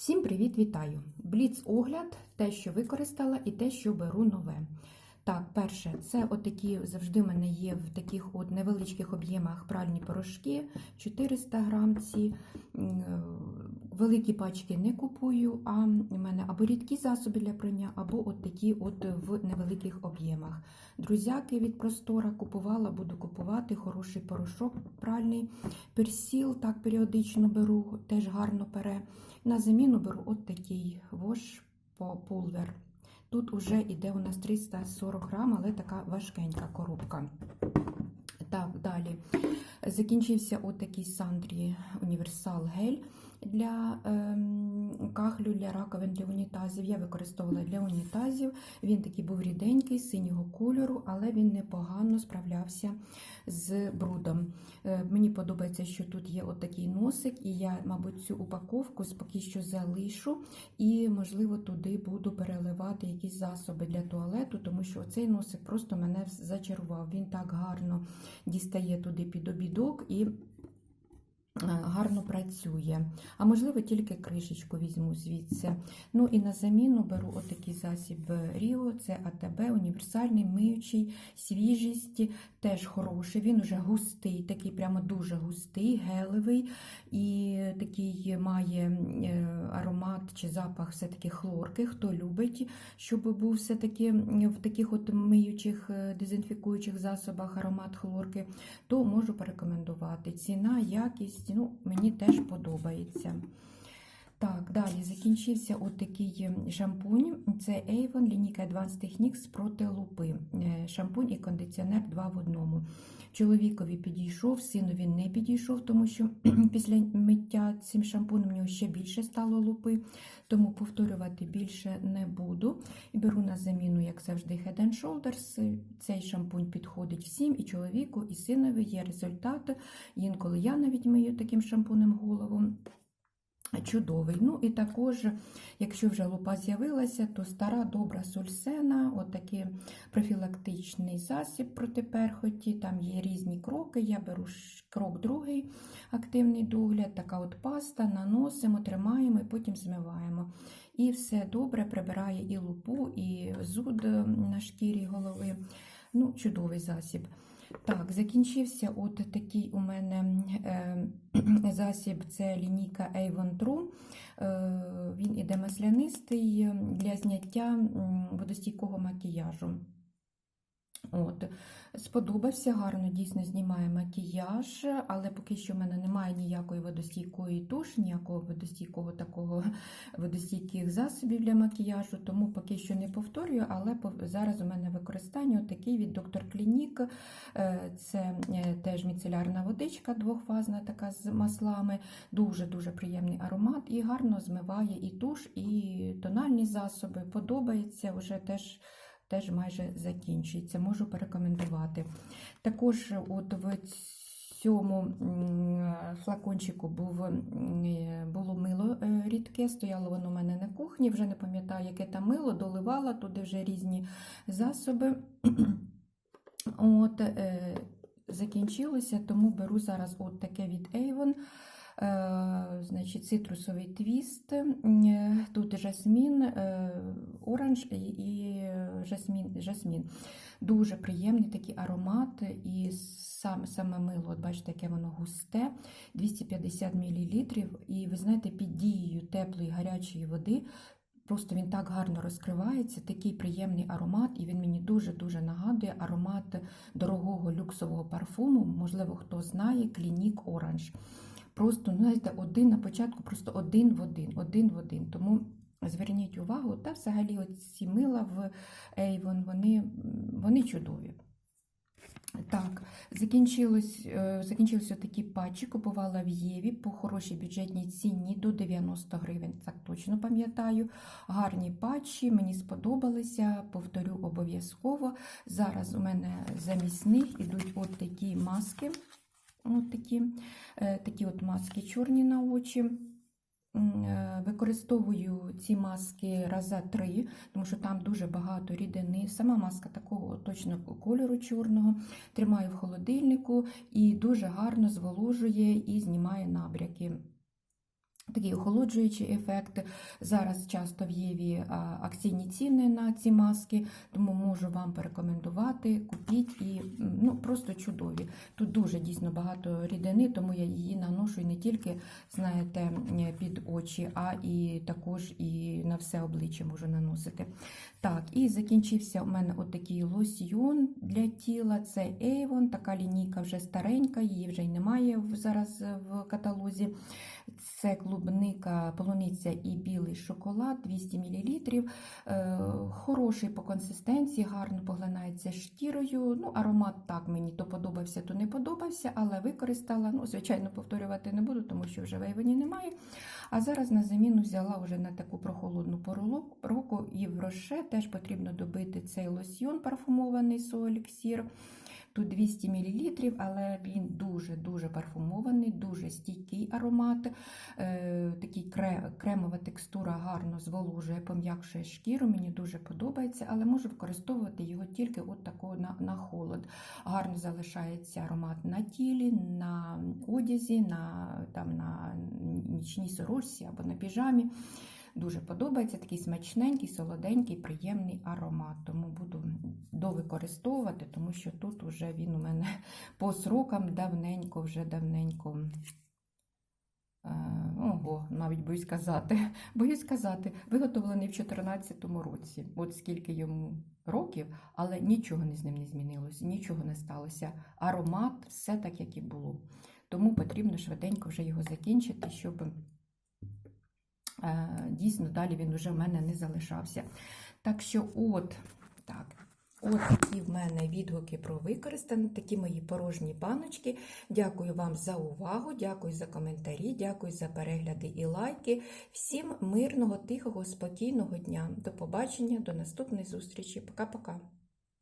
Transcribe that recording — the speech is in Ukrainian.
Всім привіт, вітаю! Бліц огляд, те, що використала, і те, що беру нове. Так, перше, це отакі завжди в мене є в таких от невеличких об'ємах пральні порошки, 400 грам ці. Великі пачки не купую, а в мене або рідкі засоби для прання, або от такі от в невеликих об'ємах. Друзяки від простора купувала, буду купувати хороший порошок пральний. Персіл так періодично беру, теж гарно пере. На заміну беру от такий вош по пулвер. Тут уже йде у нас 340 грам, але така важкенька коробка. Так, далі. Закінчився от такий Сандрі Універсал гель для ем, кахлю, для раковин, для унітазів. Я використовувала для унітазів. Він такий був ріденький, синього кольору, але він непогано справлявся з брудом. Е, мені подобається, що тут є от такий носик, і я, мабуть, цю упаковку поки що залишу, і, можливо, туди буду переливати якісь засоби для туалету, тому що цей носик просто мене зачарував. Він так гарно дістає туди під обідок і гарно працює. А можливо, тільки кришечку візьму звідси. Ну і на заміну беру отакий засіб Ріо, це АТБ, універсальний, миючий, свіжість, теж хороший. Він уже густий, такий прямо дуже густий, гелевий і такий має е, аромат чи запах все-таки хлорки. Хто любить, щоб був все-таки в таких от миючих, е, дезінфікуючих засобах аромат хлорки, то можу порекомендувати. Ціна, якість, ну, мені теж подобається. Так, далі закінчився от такий шампунь. Це Avon лінійка Advanced Techniques проти лупи. Е, Шампунь і кондиціонер 2 в одному. Чоловікові підійшов, синові не підійшов, тому що після миття цим шампунем у нього ще більше стало лупи, тому повторювати більше не буду. Беру на заміну, як завжди, Head and Shoulders. Цей шампунь підходить всім, і чоловіку, і синові є результати. Інколи я навіть мию таким шампунем голову. Чудовий. Ну і також, якщо вже лупа з'явилася, то стара добра сульсена, отакий профілактичний засіб проти перхоті. Там є різні кроки. Я беру крок другий, активний догляд, така от паста, наносимо, тримаємо і потім змиваємо. І все добре прибирає і лупу, і зуд на шкірі голови. Ну, чудовий засіб. Так, закінчився от такий у мене е, засіб, це лінійка Avon True. Е, він іде маслянистий для зняття водостійкого макіяжу. От. Сподобався гарно, дійсно знімає макіяж, але поки що в мене немає ніякої водостійкої туш, ніякого водостійкого такого водостійких засобів для макіяжу, тому поки що не повторюю, але зараз у мене використання такий від Доктор Клінік. Е, Це е, теж міцелярна водичка двохфазна, така з маслами. Дуже-дуже приємний аромат і гарно змиває і туш, і тональні засоби. Подобається вже теж. Теж майже закінчується, можу порекомендувати. Також от в цьому флакончику був, було мило е, рідке, стояло воно у мене на кухні, вже не пам'ятаю, яке там мило, доливала туди вже різні засоби. От, е, закінчилося, тому беру зараз от таке від Avon. Е, Значить, цитрусовий твіст, е, тут жасмін, е, оранж і- жасмін. жасмін. Дуже приємний такий аромат, і сам, саме мило, от бачите, яке воно густе, 250 мл. І ви знаєте, під дією теплої гарячої води. Просто він так гарно розкривається, такий приємний аромат, і він мені дуже-дуже нагадує аромат дорогого люксового парфуму. Можливо, хто знає, Клінік Оранж. Просто, ну, знаєте, один на початку, просто один в один, один в один. Тому зверніть увагу, та взагалі ці мила в Avon, вони, вони чудові. Так, закінчилось, е, закінчилися такі патчі, купувала в Єві по хорошій бюджетній ціні до 90 гривень, так точно пам'ятаю. Гарні патчі, мені сподобалися, повторю обов'язково. Зараз у мене замість них ідуть от такі маски. От такі, е, такі от маски чорні на очі. Е, Використовую ці маски раза три, тому що там дуже багато рідини. Сама маска такого точно кольору чорного. Тримаю в холодильнику і дуже гарно зволожує і знімає набряки. Такий охолоджуючий ефект. Зараз часто в Єві акційні ціни на ці маски, тому можу вам порекомендувати. Купіть і ну, просто чудові. Тут дуже дійсно багато рідини, тому я її наношу і не тільки, знаєте, під очі, а і також і на все обличчя можу наносити. Так, і закінчився у мене отакий лосьйон для тіла. Це Avon, така лінійка вже старенька, її вже й немає зараз в каталозі. Це клубника, полуниця і білий шоколад 200 мл. Е, хороший по консистенції, гарно поглинається шкірою. Ну, аромат так мені то подобався, то не подобався, але використала. Ну, звичайно, повторювати не буду, тому що вже в Ейвені немає. А зараз на заміну взяла вже на таку прохолодну пору року і в роше теж потрібно добити цей лосьйон парфумований Соеліксір. Тут 200 мл, але він дуже-дуже парфумований, дуже стійкий аромат. Е, такий кремова текстура гарно зволожує, пом'якшує шкіру. Мені дуже подобається, але можу використовувати його тільки от такого на, на холод. Гарно залишається аромат на тілі, на одязі, на, там, на нічній сорочці або на піжамі. Дуже подобається такий смачненький, солоденький, приємний аромат. Тому буду довикористовувати, тому що тут вже він у мене по срокам давненько, вже давненько. Е, Ого, навіть боюсь казати. Боюсь сказати, виготовлений в 2014 році. От скільки йому років, але нічого з ним не змінилося, нічого не сталося. Аромат все так, як і було. Тому потрібно швиденько вже його закінчити, щоб е, дійсно далі він вже в мене не залишався. Так що, от так. От такі в мене відгуки про використані, такі мої порожні баночки. Дякую вам за увагу, дякую за коментарі, дякую за перегляди і лайки. Всім мирного, тихого, спокійного дня. До побачення, до наступної зустрічі. Пока-пока.